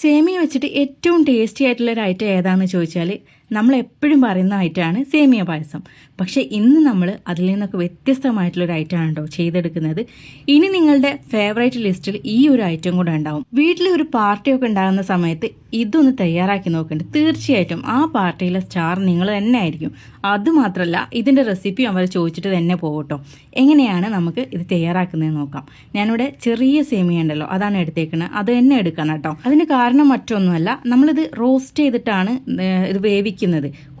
സേമിയ വെച്ചിട്ട് ഏറ്റവും ടേസ്റ്റി ആയിട്ടുള്ള ഒരു ഐറ്റം ഏതാണെന്ന് ചോദിച്ചാൽ നമ്മൾ എപ്പോഴും പറയുന്ന ഐറ്റമാണ് സേമിയ പായസം. പക്ഷേ ഇന്ന് നമ്മൾ അതിൽ നിന്നൊക്കെ വ്യത്യസ്തമായിട്ടുള്ള ഒരു ഐറ്റമാണ് കേട്ടോ ചെയ്തെടുക്കുന്നത്. ഇനി നിങ്ങളുടെ ഫേവറേറ്റ് ലിസ്റ്റിൽ ഈ ഒരു ഐറ്റം കൂടെ ഉണ്ടാവും. വീട്ടിൽ ഒരു പാർട്ടിയൊക്കെ ഉണ്ടാകുന്ന സമയത്ത് ഇതൊന്ന് തയ്യാറാക്കി നോക്കണ്ട. തീർച്ചയായിട്ടും ആ പാർട്ടിയിലെ സ്റ്റാർ നിങ്ങൾ തന്നെ ആയിരിക്കും. അതുമാത്രമല്ല ഇതിന്റെ റെസിപ്പി അവർ ചോദിച്ചിട്ട് തന്നെ പോകട്ടോ എങ്ങനെയാണ് നമുക്ക് ഇത് തയ്യാറാക്കുന്നത് നോക്കാം. ഞാനിവിടെ ചെറിയ സേമിയ ഉണ്ടല്ലോ അതാണ് എടുത്തേക്കുന്നത് അത് തന്നെ എടുക്കണം കേട്ടോ. അതിന് കാരണം മറ്റൊന്നുമല്ല നമ്മളിത് റോസ്റ്റ് ചെയ്തിട്ടാണ് ഇത് വേവിക്കുന്നത്.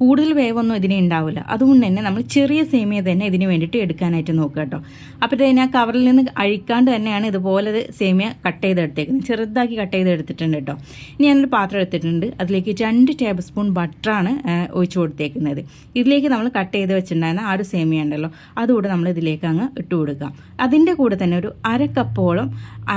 കൂടുതൽ വേവൊന്നും ഇതിനെ ഉണ്ടാവില്ല. അതുകൊണ്ട് തന്നെ നമ്മൾ ചെറിയ സേമിയ തന്നെ ഇതിന് വേണ്ടിയിട്ട് എടുക്കാനായിട്ട് നോക്കുക കേട്ടോ. അപ്പോൾ ആ കവറിൽ നിന്ന് അഴിക്കാണ്ട് തന്നെയാണ് ഇതുപോലെ സേമിയ കട്ട് ചെയ്തെടുത്തേക്കുന്നത്. ചെറുതാക്കി കട്ട് ചെയ്തെടുത്തിട്ടുണ്ട് കേട്ടോ. ഇനി ഞാനൊരു പാത്രം എടുത്തിട്ടുണ്ട്. അതിലേക്ക് രണ്ട് ടേബിൾ സ്പൂൺ ബട്ടറാണ് ഒഴിച്ചു കൊടുത്തേക്കുന്നത്. ഇതിലേക്ക് നമ്മൾ കട്ട് ചെയ്ത് വെച്ചിട്ടുണ്ടായിരുന്ന ആ ഒരു സേമിയ ഉണ്ടല്ലോ അതുകൂടെ നമ്മൾ ഇതിലേക്ക് അങ്ങ് ഇട്ട് കൊടുക്കാം അതിന്റെ കൂടെ തന്നെ ഒരു അര കപ്പോളം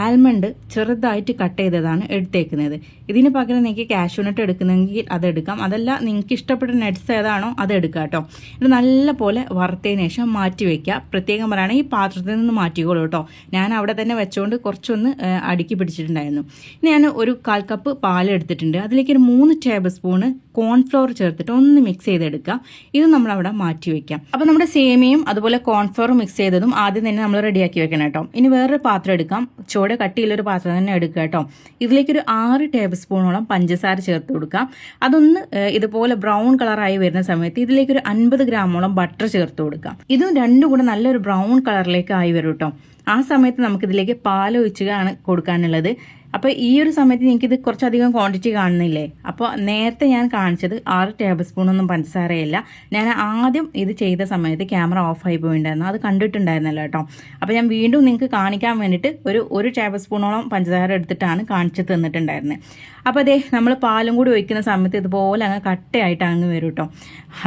ആൽമണ്ട് ചെറുതായിട്ട് കട്ട് ചെയ്തതാണ് എടുത്തേക്കുന്നത്. ഇതിന് പകരം നിങ്ങൾക്ക് കാഷ്യൂനട്ട് എടുക്കുന്നെങ്കിൽ അതെടുക്കാം അതല്ല നിങ്ങൾക്ക് ഇഷ്ടപ്പെട്ട നട്ട്സ് ഏതാണോ അത് എടുക്കുക കേട്ടോ. ഇത് നല്ല പോലെ വറുത്തതിന് ശേഷം മാറ്റി വയ്ക്കുക പ്രത്യേകം പറയുകയാണെങ്കിൽ ഈ പാത്രത്തിൽ നിന്ന് മാറ്റിക്കോളൂ കേട്ടോ. ഞാൻ അവിടെ തന്നെ വെച്ചുകൊണ്ട് കുറച്ചൊന്ന് അടുക്കി പിടിച്ചിട്ടുണ്ടായിരുന്നു. ഇനി ഞാൻ ഒരു കാൽ കപ്പ് പാൽ എടുത്തിട്ടുണ്ട്. അതിലേക്ക് ഒരു മൂന്ന് ടേബിൾ സ്പൂണ് കോൺഫ്ലോർ ചേർത്തിട്ട് ഒന്ന് മിക്സ് ചെയ്തെടുക്കുക. ഇത് നമ്മൾ അവിടെ മാറ്റി വെക്കാം. അപ്പോൾ നമ്മുടെ സേമിയയും അതുപോലെ കോൺഫ്ലവർ മിക്സ് ചെയ്തതും ആദ്യം തന്നെ നമ്മൾ റെഡിയാക്കി വെക്കണം കേട്ടോ. ഇനി വേറൊരു പാത്രം എടുക്കാം. ചുവട് കട്ടിയുള്ളൊരു പാത്രം തന്നെ എടുക്കുക കേട്ടോ. ഇതിലേക്ക് ഒരു ആറ് ടേബിൾ സ്പൂണോളം പഞ്ചസാര ചേർത്ത് കൊടുക്കാം. അതൊന്ന് ഇതുപോലെ ബ്രൗൺ കളറായി വരുന്ന സമയത്ത് ഇതിലേക്ക് ഒരു അൻപത് ഗ്രാമോളം ബട്ടർ ചേർത്ത് കൊടുക്കാം. ഇതും രണ്ടും കൂടെ നല്ലൊരു ബ്രൗൺ കളറിലേക്ക് ആയി വരും കേട്ടോ ആ സമയത്ത് നമുക്കിതിലേക്ക് പാൽ ഒഴിച്ചാണ് കൊടുക്കാനുള്ളത്. അപ്പോൾ ഈ ഒരു സമയത്ത് എനിക്കിത് കുറച്ചധികം ക്വാണ്ടിറ്റി കാണുന്നില്ലേ? അപ്പോൾ നേരത്തെ ഞാൻ കാണിച്ചത് ആറ് ടേബിൾ സ്പൂണൊന്നും പഞ്ചസാരയില്ല. ഞാൻ ആദ്യം ഇത് ചെയ്ത സമയത്ത് ക്യാമറ ഓഫായി പോയിണ്ടായിരുന്നു. അത് കണ്ടിട്ടുണ്ടായിരുന്നല്ലോ കേട്ടോ. അപ്പോൾ ഞാൻ വീണ്ടും നിങ്ങൾക്ക് കാണിക്കാൻ വേണ്ടിയിട്ട് ഒരു ഒരു ടേബിൾ സ്പൂണോളം പഞ്ചസാര എടുത്തിട്ടാണ് കാണിച്ച് തന്നിട്ടുണ്ടായിരുന്നത് അപ്പോൾ അതെ നമ്മൾ പാലും കൂടി ഒഴിക്കുന്ന സമയത്ത് ഇതുപോലെ അങ്ങ് കട്ടയായിട്ട് അങ്ങ് വരും കേട്ടോ.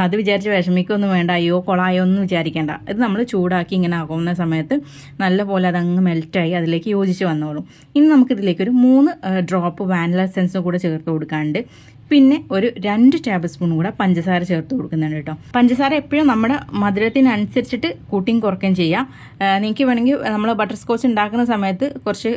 അത് വിചാരിച്ച് വിഷമിക്കൊന്നും വേണ്ട. അയ്യോ കൊളായോ ഒന്നും വിചാരിക്കേണ്ട. ഇത് നമ്മൾ ചൂടാക്കി ഇങ്ങനെ ആകുന്ന സമയത്ത് നല്ലപോലെ അതങ്ങ് മെൽറ്റായി അതിലേക്ക് യോജിച്ച് വന്നോളും. ഇനി നമുക്കിതിലേക്ക് മൂന്ന് ഡ്രോപ്പ് വാനില സെൻസും കൂടെ ചേർത്ത് കൊടുക്കാണ്ട്. പിന്നെ ഒരു രണ്ട് ടേബിൾ സ്പൂൺ കൂടെ പഞ്ചസാര ചേർത്ത് കൊടുക്കുന്നുണ്ട് കേട്ടോ. പഞ്ചസാര എപ്പോഴും നമ്മുടെ മധുരത്തിനനുസരിച്ചിട്ട് കൂട്ടിയും കുറയ്ക്കുകയും ചെയ്യാം. നിങ്ങൾക്ക് വേണമെങ്കിൽ നമ്മൾ ബട്ടർ സ്കോച്ച് ഉണ്ടാക്കുന്ന സമയത്ത് കുറച്ച്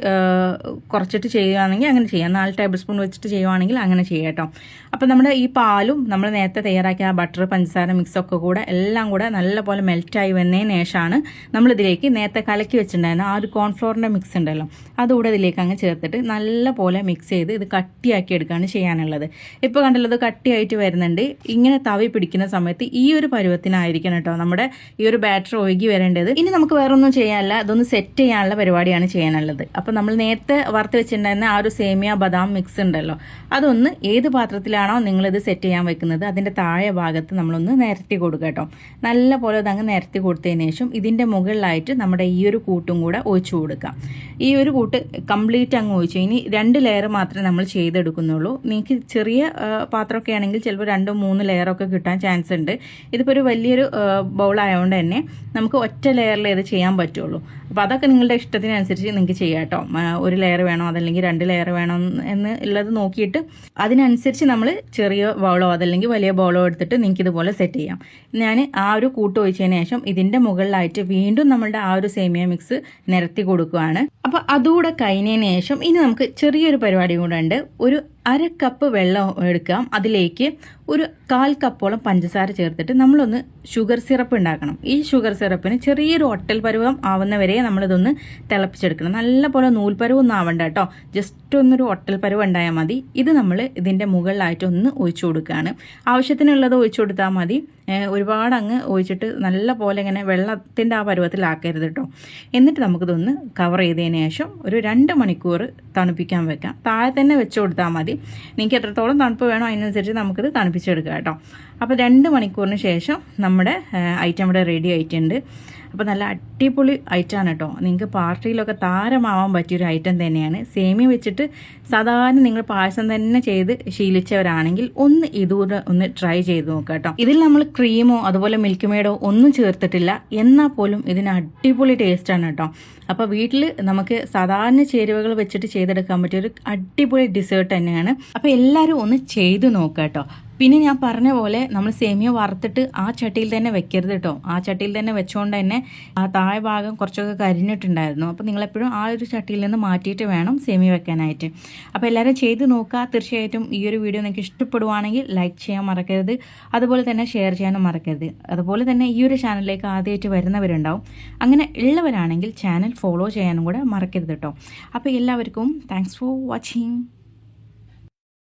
കുറച്ചിട്ട് ചെയ്യുകയാണെങ്കിൽ അങ്ങനെ ചെയ്യാം. നാല് ടേബിൾ സ്പൂൺ വെച്ചിട്ട് ചെയ്യുവാണെങ്കിൽ അങ്ങനെ ചെയ്യാം കേട്ടോ. അപ്പോൾ നമ്മുടെ ഈ പാലും നമ്മൾ നേരത്തെ തയ്യാറാക്കിയ ആ ബട്ടർ പഞ്ചസാര മിക്സ് ഒക്കെ കൂടെ എല്ലാം കൂടെ നല്ലപോലെ മെൽറ്റായി വന്നതിന് ശേഷമാണ് നമ്മളിതിലേക്ക് നേരത്തെ കലക്കി വെച്ചിട്ടുണ്ടായിരുന്ന ആ ഒരു കോൺഫ്ലോറിന്റെ മിക്സ് ഉണ്ടല്ലോ. അതുകൂടെ ഇതിലേക്ക് അങ്ങ് ചേർത്തിട്ട് നല്ലപോലെ മിക്സ് ചെയ്ത് ഇത് കട്ടിയാക്കി എടുക്കുകയാണ് ചെയ്യാനുള്ളത്. ഇപ്പോൾ കണ്ടല്ലോ കട്ടിയായിട്ട് വരുന്നുണ്ട്. ഇങ്ങനെ തവി പിടിക്കുന്ന സമയത്ത് ഈ ഒരു പരുവത്തിനായിരിക്കണം കേട്ടോ നമ്മുടെ ഈ ഒരു ബാറ്റർ ഒഴുകി വരേണ്ടത്. ഇനി നമുക്ക് വേറൊന്നും ചെയ്യാനല്ല. അതൊന്ന് സെറ്റ് ചെയ്യാനുള്ള പരിപാടിയാണ് ചെയ്യാനുള്ളത്. അപ്പോൾ നമ്മൾ നേരത്തെ വറുത്ത് വെച്ചിട്ടുണ്ടായിരുന്ന ആ ഒരു സേമിയ ബദാം മിക്സ് ഉണ്ടല്ലോ. അതൊന്ന് ഏത് പാത്രത്തിലാണോ നിങ്ങളിത് സെറ്റ് ചെയ്യാൻ വെക്കുന്നത് അതിന്റെ താഴെ ഭാഗത്ത് നമ്മളൊന്ന് നിരത്തി കൊടുക്കുക കേട്ടോ. നല്ല പോലെ അതങ്ങ് നിരത്തി കൊടുത്തതിന് ശേഷം ഇതിന്റെ മുകളിലായിട്ട് നമ്മുടെ ഈ ഒരു കൂട്ടും കൂടെ ഒഴിച്ചു കൊടുക്കാം ഈ ഒരു കൂട്ട് കംപ്ലീറ്റ് അങ്ങ് ഒഴിച്ചു. ഇനി രണ്ട് ലെയർ മാത്രമേ നമ്മൾ ചെയ്തെടുക്കുന്നുള്ളൂ. നിങ്ങൾക്ക് ചെറിയ പാത്രമൊക്കെ ആണെങ്കിൽ ചിലപ്പോൾ രണ്ടോ മൂന്ന് ലെയറൊക്കെ കിട്ടാൻ ചാൻസ് ഉണ്ട്. ഇതിപ്പോൾ ഒരു വലിയൊരു ബൗൾ ആയതുകൊണ്ട് തന്നെ നമുക്ക് ഒറ്റ ലെയറിൽ ഇത് ചെയ്യാൻ പറ്റുള്ളൂ. അപ്പോൾ അതൊക്കെ നിങ്ങളുടെ ഇഷ്ടത്തിനനുസരിച്ച് നിങ്ങൾക്ക് ചെയ്യാം കേട്ടോ. ഒരു ലെയർ വേണോ അതല്ലെങ്കിൽ രണ്ട് ലെയർ വേണോ എന്ന് ഉള്ളത് നോക്കിയിട്ട് അതിനനുസരിച്ച് നമ്മൾ ചെറിയ ബൗളോ അതല്ലെങ്കിൽ വലിയ ബൗളോ എടുത്തിട്ട് നിങ്ങൾക്ക് ഇതുപോലെ സെറ്റ് ചെയ്യാം. ഞാൻ ആ ഒരു കൂട്ട് ഒഴിച്ചതിന് ശേഷം ഇതിന്റെ മുകളിലായിട്ട് വീണ്ടും നമ്മളുടെ ആ ഒരു സേമിയ മിക്സ് നിരത്തി കൊടുക്കുകയാണ് അപ്പോൾ അതുകൂടെ കഴിഞ്ഞതിന് ശേഷം ഇനി നമുക്ക് ചെറിയൊരു പരിപാടി കൂടെ ഉണ്ട്. ഒരു അര കപ്പ് വെള്ളം എടുക്കാം. അതിലേക്ക് ഒരു കാൽ കപ്പോളം പഞ്ചസാര ചേർത്തിട്ട് നമ്മളൊന്ന് ഷുഗർ സിറപ്പ് ഉണ്ടാക്കണം. ഈ ഷുഗർ സിറപ്പിന് ചെറിയൊരു ഒട്ടൽ പരുവം ആവുന്നവരെ നമ്മളിതൊന്ന് തിളപ്പിച്ചെടുക്കണം. നല്ലപോലെ പോലെ നൂൽപ്പരുവം ഒന്നും ആവണ്ട കേട്ടോ. ജസ്റ്റ് ഒന്നൊരു ഒട്ടൽ പരുവം ഉണ്ടായാൽ മതി. ഇത് നമ്മൾ ഇതിന്റെ മുകളിലായിട്ട് ഒന്ന് ഒഴിച്ചു കൊടുക്കുകയാണ് ആവശ്യത്തിനുള്ളത് ഒഴിച്ചു കൊടുത്താൽ മതി. ഒരുപാട് അങ്ങ് ഒഴിച്ചിട്ട് നല്ല പോലെ ഇങ്ങനെ വെള്ളത്തിന്റെ ആ പരുവത്തിലാക്കരുത് കേട്ടോ. എന്നിട്ട് നമുക്കിതൊന്ന് കവർ ചെയ്തതിന് ശേഷം ഒരു രണ്ട് മണിക്കൂർ തണുപ്പിക്കാൻ വെക്കാം. താഴെ തന്നെ വെച്ച് കൊടുത്താൽ മതി. നിങ്ങൾക്ക് എത്രത്തോളം തണുപ്പ് വേണോ അതിനനുസരിച്ച് നമുക്കിത് തണുപ്പിച്ചെടുക്കാം കേട്ടോ. അപ്പോൾ രണ്ട് മണിക്കൂറിന് ശേഷം നമ്മുടെ ഐറ്റം ഇവിടെ റെഡി ആയിട്ടുണ്ട്. അപ്പോൾ നല്ല അടിപൊളി ഐറ്റമാണ് കേട്ടോ. നിങ്ങൾക്ക് പാർട്ടിയിലൊക്കെ താരമാവാൻ പറ്റിയൊരു ഐറ്റം തന്നെയാണ്. സേമിയ വെച്ചിട്ട് സാധാരണ നിങ്ങൾ പായസം തന്നെ ചെയ്ത് ശീലിച്ചവരാണെങ്കിൽ ഒന്ന് ഇതുകൂടെ ഒന്ന് ട്രൈ ചെയ്ത് നോക്കുക കേട്ടോ. ഇതിൽ നമ്മൾ ക്രീമോ അതുപോലെ മിൽക്ക് മെയ്ഡോ ഒന്നും ചേർത്തിട്ടില്ല. എന്നാൽ പോലും ഇതിന് അടിപൊളി ടേസ്റ്റാണ് കേട്ടോ. അപ്പോൾ വീട്ടിൽ നമുക്ക് സാധാരണ ചേരുവകൾ വെച്ചിട്ട് ചെയ്തെടുക്കാൻ പറ്റിയ ഒരു അടിപൊളി ഡിസേർട്ട് തന്നെയാണ്. അപ്പോൾ എല്ലാവരും ഒന്ന് ചെയ്ത് നോക്കുക കേട്ടോ. പിന്നെ ഞാൻ പറഞ്ഞ പോലെ നമ്മൾ സേമിയ വറുത്തിട്ട് ആ ചട്ടിയിൽ തന്നെ വെക്കരുത് കേട്ടോ. ആ ചട്ടിയിൽ തന്നെ വെച്ചുകൊണ്ട് തന്നെ ആ താഴെ ഭാഗം കുറച്ചൊക്കെ കരിഞ്ഞിട്ടുണ്ടായിരുന്നു. അപ്പോൾ നിങ്ങളെപ്പോഴും ആ ഒരു ചട്ടിയിൽ നിന്ന് മാറ്റിയിട്ട് വേണം സേമിയ വെക്കാനായിട്ട്. അപ്പോൾ എല്ലാവരും ചെയ്ത് നോക്കുക. തീർച്ചയായിട്ടും ഈ ഒരു വീഡിയോ നിങ്ങൾക്ക് ഇഷ്ടപ്പെടുവാണെങ്കിൽ ലൈക്ക് ചെയ്യാൻ മറക്കരുത്. അതുപോലെ തന്നെ ഷെയർ ചെയ്യാനും മറക്കരുത്. അതുപോലെ തന്നെ ഈ ഒരു ചാനലിലേക്ക് ആദ്യമായിട്ട് വരുന്നവരുണ്ടാവും. അങ്ങനെ ഉള്ളവരാണെങ്കിൽ ചാനൽ ഫോളോ ചെയ്യാനും കൂടെ മറക്കരുത് കേട്ടോ. അപ്പോൾ എല്ലാവർക്കും താങ്ക്സ് ഫോർ വാച്ചിങ്